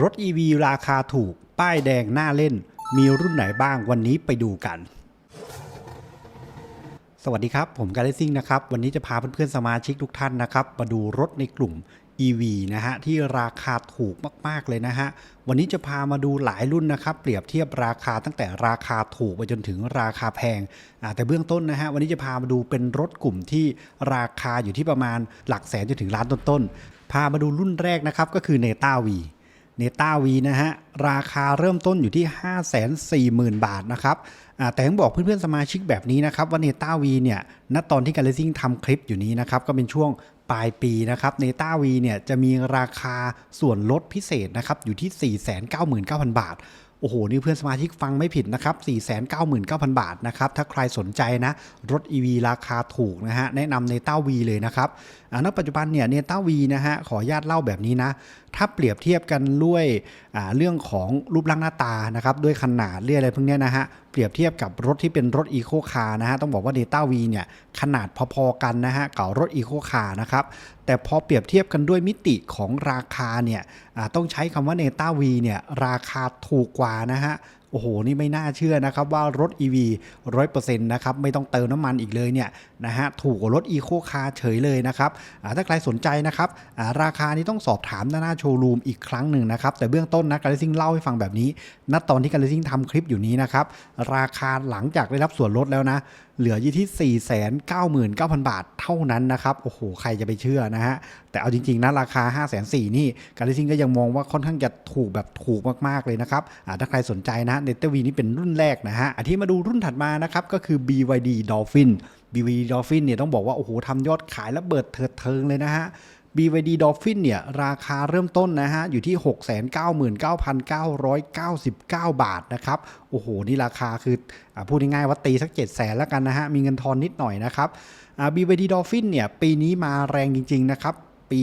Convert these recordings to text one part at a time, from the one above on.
รถ EV ราคาถูก ป้ายแดงน่าเล่น มีรุ่นไหนบ้างวันนี้ไปดูกัน สวัสดีครับ ผมการเลซิ่งนะครับ วันนี้จะพาเพื่อนๆสมาชิกทุกท่านนะครับ มาดูรถในกลุ่ม EV นะฮะ ที่ราคาถูกมาก ๆ เลยนะฮะ วันนี้จะพามาดูหลายรุ่นนะครับ เปรียบเทียบราคาตั้งแต่ราคาถูกไปจนถึงราคาแพง แต่เบื้องต้นนะฮะ วันนี้จะพามาดูเป็นรถกลุ่มที่ราคาอยู่ที่ประมาณหลักแสนจนถึงล้านต้นๆพามาดูรุ่นแรกนะครับก็คือเนต้าวี เนต้าวีนะฮะ ราคาเริ่มต้นอยู่ที่ 540,000 บาทนะครับแต่ต้องบอกเพื่อนๆสมาชิกแบบนี้นะครับ ว่าเนต้าวีเนี่ยณตอนที่การเลซิ่งทำคลิปอยู่นี้นะครับ ก็เป็นช่วงปลายปีนะครับเนต้าวีเนี่ยจะมีราคาส่วนลดพิเศษนะครับ อยู่ที่ 499,000 บาทโอ้โห นี่เพื่อนสมาชิกฟังไม่ผิดนะครับ 499,000 บาทนะครับ ถ้าใครสนใจนะ รถ EV ราคาถูกนะฮะ แนะนำเนต้าวีเลยนะครับอ่าณปัจจุบันเนี่ยเนต้าวีนะฮะ ขออนุญาตเล่าแบบนี้นะ ถ้าเปรียบเทียบกันด้วยเรื่องของรูปร่างหน้าตานะครับด้วยขนาดเรื่องอะไรพวกนี้นะฮะเปรียบเทียบกับรถที่เป็นรถอีโคคาร์นะฮะต้องบอกว่าเนต้าวีเนี่ยขนาดพอๆกันนะฮะกับรถอีโคคาร์นะครับแต่พอเปรียบเทียบกันด้วยมิติของราคาเนี่ยต้องใช้คำว่าเนต้าวีเนี่ยราคาถูกกว่านะฮะ โอ้โห นี่ไม่น่าเชื่อนะครับว่ารถ EV 100%นะครับไม่ต้องเติมน้ำมันอีกเลยเนี่ยนะฮะถูกกว่ารถ Eco Car เฉยเลยนะครับถ้าใครสนใจนะครับราคานี้ต้องสอบถามหน้าโชว์รูมอีกครั้งหนึ่งนะครับแต่เบื้องต้นนะการเลซิ่งเล่าให้ฟังแบบนี้ณตอนที่การเลซิ่งทำคลิปอยู่นี้นะครับราคาหลังจากได้รับส่วนลดแล้วนะ เหลืออยู่ที่ 499,000 บาทเท่านั้นนะครับ โอ้โห ใครจะไปเชื่อนะฮะ แต่เอาจริงๆนะราคา 5 4 0 0 0นี่การลิซิงก็ยังมองว่าค่อนข้างจะถูกแบบถูกมากๆเลยนะครับถ้าใครสนใจนะเนตวีนี่เป็นรุ่นแรกนะฮะที่มาดูรุ่นถัดมานะครับก็คือ BYD Dolphin BYD Dolphin เนี่ยต้องบอกว่าโอ้โหทำยอดขายและเบิดเถิดเทิงเลยนะฮะ BYD Dolphin เนี่ยราคาเริ่มต้นนะฮะอยู่ที่ 699,999 บาทนะครับ โอ้โห นี่ราคาคืออพูดง่ายๆว่าตีสัก 7 0 0แสนแล้วกันนะฮะ มีเงินทอนนิดหน่อยนะครับ BYD Dolphin เนี่ยปีนี้มาแรงจริง ๆ นะครับปี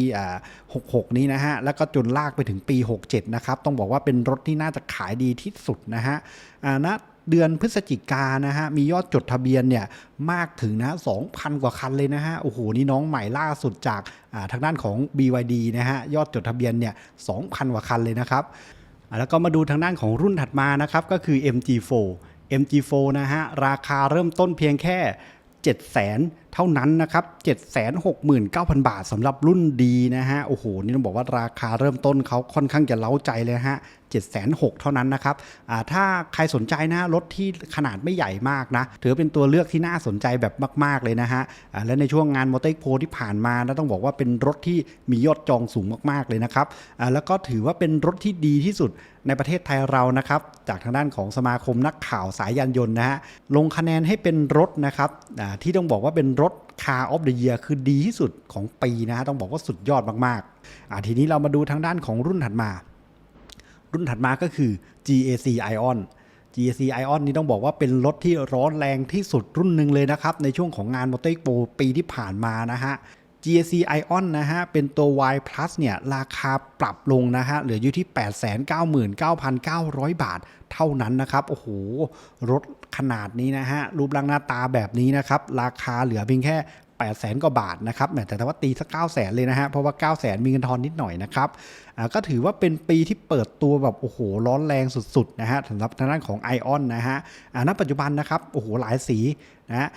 66 นี้นะฮะ แล้วก็จนลากไปถึงปี 67 นะครับ ต้องบอกว่าเป็นรถที่น่าจะขายดีที่สุดนะฮะอ่าณ เดือนพฤศจิกานะฮะมียอดจดทะเบียนเนี่ยมากถึงนะ2,000 กว่าคันเลยนะฮะโอ้โหนี่น้องใหม่ล่าสุดจากาทางด้านของ BYD นะฮะยอดจดทะเบียนเนี่ย2,000 กว่าคันเลยนะครับแล้วก็มาดูทางด้านของรุ่นถัดมานะครับก็คือ MG4 MG4 นะฮะราคาเริ่มต้นเพียงแค่ 7 0 0 0 0เท่านั้นนะครับ 769,000 บาทสำหรับรุ่นดีนะฮะ โอ้โห นี่ต้องบอกว่าราคาเริ่มต้นเขาค่อนข้างจะเล้าใจเลยฮะ706,000 เท่านั้นนะครับถ้าใครสนใจนะรถที่ขนาดไม่ใหญ่มากนะ ถือเป็นตัวเลือกที่น่าสนใจแบบมาก ๆ เลยนะฮะและในช่วงงานมอเตอร์โพที่ผ่านมานะต้องบอกว่าเป็นรถที่มียอดจองสูงมาก ๆ เลยนะครับแล้วก็ถือว่าเป็นรถที่ดีที่สุดในประเทศไทยเรานะครับ จากทางด้านของสมาคมนักข่าวสายยานยนต์นะฮะลงคะแนนให้เป็นรถนะครับที่ต้องบอกว่าเป็นรถ Car of the Year คือดีที่สุดของปีนะฮะต้องบอกว่าสุดยอดมากๆอ่าทีนี้เรามาดูทางด้านของรุ่นถัดมา รุ่นถัดมาก็คือ GAC Ion GAC Ion นี่ต้องบอกว่าเป็นรถที่ร้อนแรงที่สุดรุ่นหนึ่งเลยนะครับ ในช่วงของงานมอเตอร์โปปีที่ผ่านมานะฮะ GAC Ion นะฮะ เป็นตัว Y Plus เนี่ย ราคาปรับลงนะฮะ เหลืออยู่ที่ 899,900 บาทเท่านั้นนะครับ โอ้โห รถขนาดนี้นะฮะ รูปร่างหน้าตาแบบนี้นะครับ ราคาเหลือเพียงแค่ 8 0 0แสนกว่าบาทนะครับแหมแต่ถ้าว่าตีสัก9 0 0แสนเลยนะฮะเพราะว่า 9 0 0แสนมีเงินทอนนิดหน่อยนะครับก็ถือว่าเป็นปีที่เปิดตัวแบบโอ้โหร้อนแรงสุดๆนะฮะสำหรับทางด้านของ i อ n นะฮะณปัจจุบันนะครับโอ้โหหลายสีนะฮะ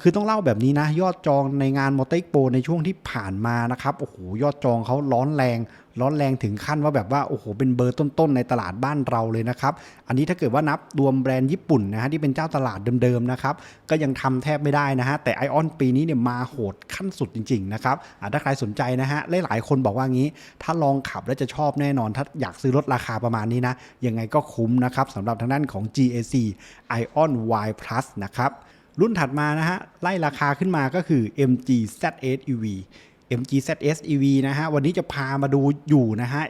คือต้องเล่าแบบนี้นะ ยอดจองในงานมอเตอร์โปในช่วงที่ผ่านมานะครับโอ้โหยอดจองเขาร้อนแรง ร้อนแรงถึงขั้นว่าแบบว่าโอ้โหเป็นเบอร์ต้นๆในตลาดบ้านเราเลยนะครับ อันนี้ถ้าเกิดว่านับรวมแบรนด์ญี่ปุ่นนะฮะที่เป็นเจ้าตลาดเดิมๆนะครับก็ยังทำแทบไม่ได้นะฮะแต่ไอออนปีนี้เนี่ยมาโหดขั้นสุดจริงๆนะครับถ้าใครสนใจนะฮะหลายๆคนบอกว่างี้ ถ้าลองขับแล้วจะชอบแน่นอน ถ้าอยากซื้อรถราคาประมาณนี้นะยังไงก็คุ้มนะครับสำหรับทางด้านของ GAC Ion Y Plus นะครับรุ่นถัดมานะฮะไล่ราคาขึ้นมาก็คือ MG ZS EV MG ZS EV นะฮะวันนี้จะพามาดูอยู่นะฮะ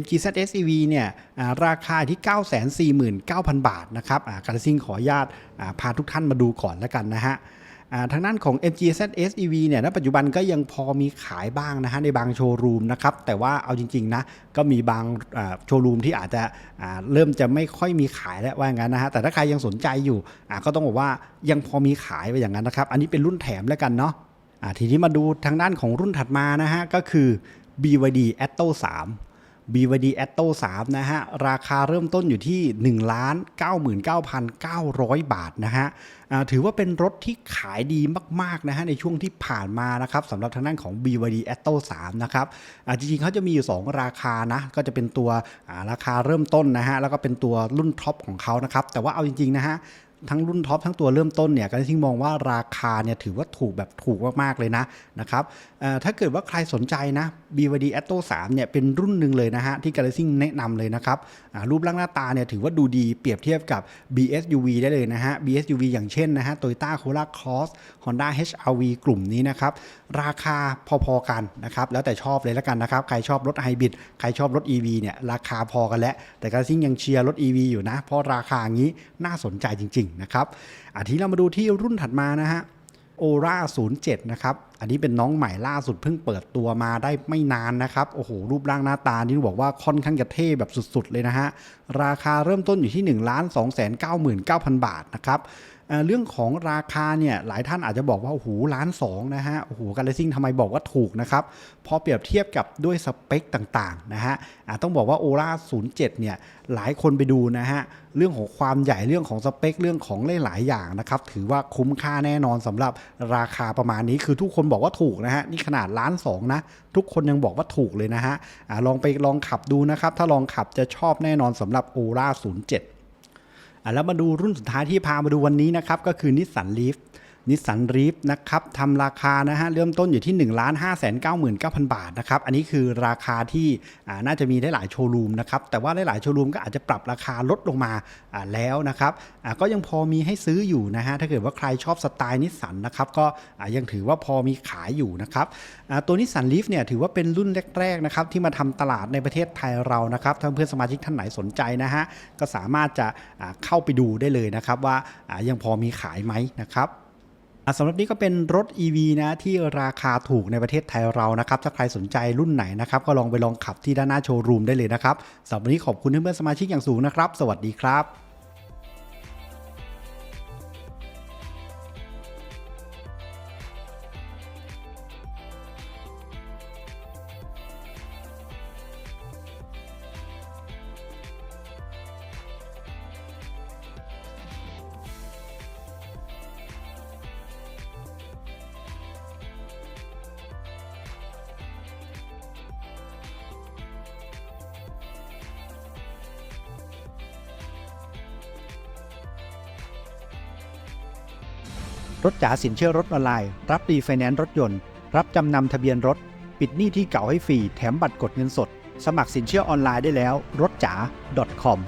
MG ZS EV เนี่ยราคาที่ 949,000 บาทนะครับการซิ่งขออนุญาตพาทุกท่านมาดูก่อนแล้วกันนะฮะทางด้านของ MG ZS EV เนี่ย ณ ปัจจุบันก็ยังพอมีขายบ้างนะฮะ ในบางโชว์รูมนะครับ แต่ว่าเอาจริง ๆ นะ ก็มีบางโชว์รูมที่อาจจะเริ่มจะไม่ค่อยมีขายแล้วว่างั้นนะฮะ แต่ถ้าใครยังสนใจอยู่ ก็ต้องบอกว่ายังพอมีขายไปอย่างนั้นนะครับ อันนี้เป็นรุ่นแถมแล้วกันเนาะ ทีนี้มาดูทางด้านของรุ่นถัดมานะฮะ ก็คือ BYD Atto 3 BYD Atto 3นะฮะ ราคาเริ่มต้นอยู่ที่ 1 99,900 บาทนะฮะถือว่าเป็นรถที่ขายดีมากๆนะฮะในช่วงที่ผ่านมานะครับสำหรับทางด้านของ BYD Atto 3 นะครับจริงๆเขาจะมีอยู่ 2 ราคานะ ก็จะเป็นตัวราคาเริ่มต้นนะฮะแล้วก็เป็นตัวรุ่นท็อปของเขานะครับแต่ว่าเอาจริงๆนะฮะ ทั้งรุ่นท็อปทั้งตัวเริ่มต้นเนี่ยก็ทิ้งมองว่าราคาเนี่ยถือว่าถูกแบบถูกมากๆเลยนะนะครับถ้าเกิดว่าใครสนใจนะ BYD Atto 3เนี่ยเป็นรุ่นหนึ่งเลยนะฮะที่ Galaxy แนะนำเลยนะครับรูปร่างหน้าตาเนี่ยถือว่าดูดีเปรียบเทียบกับ BSUV ได้เลยนะฮะ BSUV อย่างเช่นนะฮะ Toyota Corolla Cross Honda HRV กลุ่มนี้นะครับราคาพอๆกันนะครับแล้วแต่ชอบเลยแล้วกันนะครับใครชอบรถไฮบริดใครชอบรถ EV เนี่ยราคาพอกันแล้วแต่กระซิ่งยังเชียร์รถ EV อยู่นะเพราะราคางี้น่าสนใจจริง1นะครับอาทีนี้เรามาดูที่รุ่นถัดมานะฮะโอรา07 นะครับ อันนี้เป็นน้องใหม่ล่าสุดเพิ่งเปิดตัวมาได้ไม่นานนะครับ โอ้โห รูปร่างหน้าตานี่บอกว่าค่อนข้างจะเท่แบบสุดๆ เลยนะฮะ ราคาเริ่มต้นอยู่ที่ 1 2 9 9 0 0 0 บาทนะครับ เรื่องของราคาเนี่ยหลายท่านอาจจะบอกว่าโอ้โหล้านสองนะฮะโอ้โหการเลซิ่งทำไมบอกว่าถูกนะครับพอเปรียบเทียบกับด้วยสเปคต่างๆนะฮะต้องบอกว่าโอรา07 เนี่ยหลายคนไปดูนะฮะเรื่องของความใหญ่เรื่องของสเปค เรื่องของหลายๆอย่างนะครับถือว่าคุ้มค่าแน่นอนสำหรับราคาประมาณนี้คือทุกคนบอกว่าถูกนะฮะนี่ขนาดล้านสองนะทุกคนยังบอกว่าถูกเลยนะฮะอะลองไปลองขับดูนะครับถ้าลองขับจะชอบแน่นอนสำหรับ o r a 07 แล้วมาดูรุ่นสุดท้ายที่พามาดูวันนี้นะครับ ก็คือนิสสั นิสสันลีฟนะครับทำราคานะฮะเริ่มต้นอยู่ที่ 1 5 9 9 0 0 0 บาทนะครับ อันนี้คือราคาที่น่าจะมีได้หลายโชว์รูมนะครับ แต่ว่าหลายๆโชว์รูมก็อาจจะปรับราคาลดลงมาแล้วนะครับก็ยังพอมีให้ซื้ออยู่นะฮะถ้าเกิดว่าใครชอบสไตล์นิสสันนะครับก็ยังถือว่าพอมีขายอยู่นะครับตัวนิสสันลีฟเนี่ยถือว่าเป็นรุ่นแรกๆนะครับที่มาทำตลาดในประเทศไทยเรานะครับถ้าเพื่อนสมาชิกท่านไหนสนใจนะฮะก็สามารถจะเข้าไปดูได้เลยนะครับว่ายังพอมีขายไหมนะครับ สำหรับนี้ก็เป็นรถ EV นะที่ราคาถูกในประเทศไทยเรานะครับถ้าใครสนใจรุ่นไหนนะครับก็ลองไปลองขับที่ด้านหน้าโชว์รูมได้เลยนะครับสำหรับวันนี้ขอบคุณเพื่อนๆสมาชิกอย่างสูงนะครับ สวัสดีครับ รถจ๋าสินเชื่อรถออนไลน์ รับรีไฟแนนซ์รถยนต์ รับจำนำทะเบียนรถ ปิดหนี้ที่เก่าให้ฟรี แถมบัตรกดเงินสด สมัครสินเชื่อออนไลน์ได้แล้ว รถจ๋า .com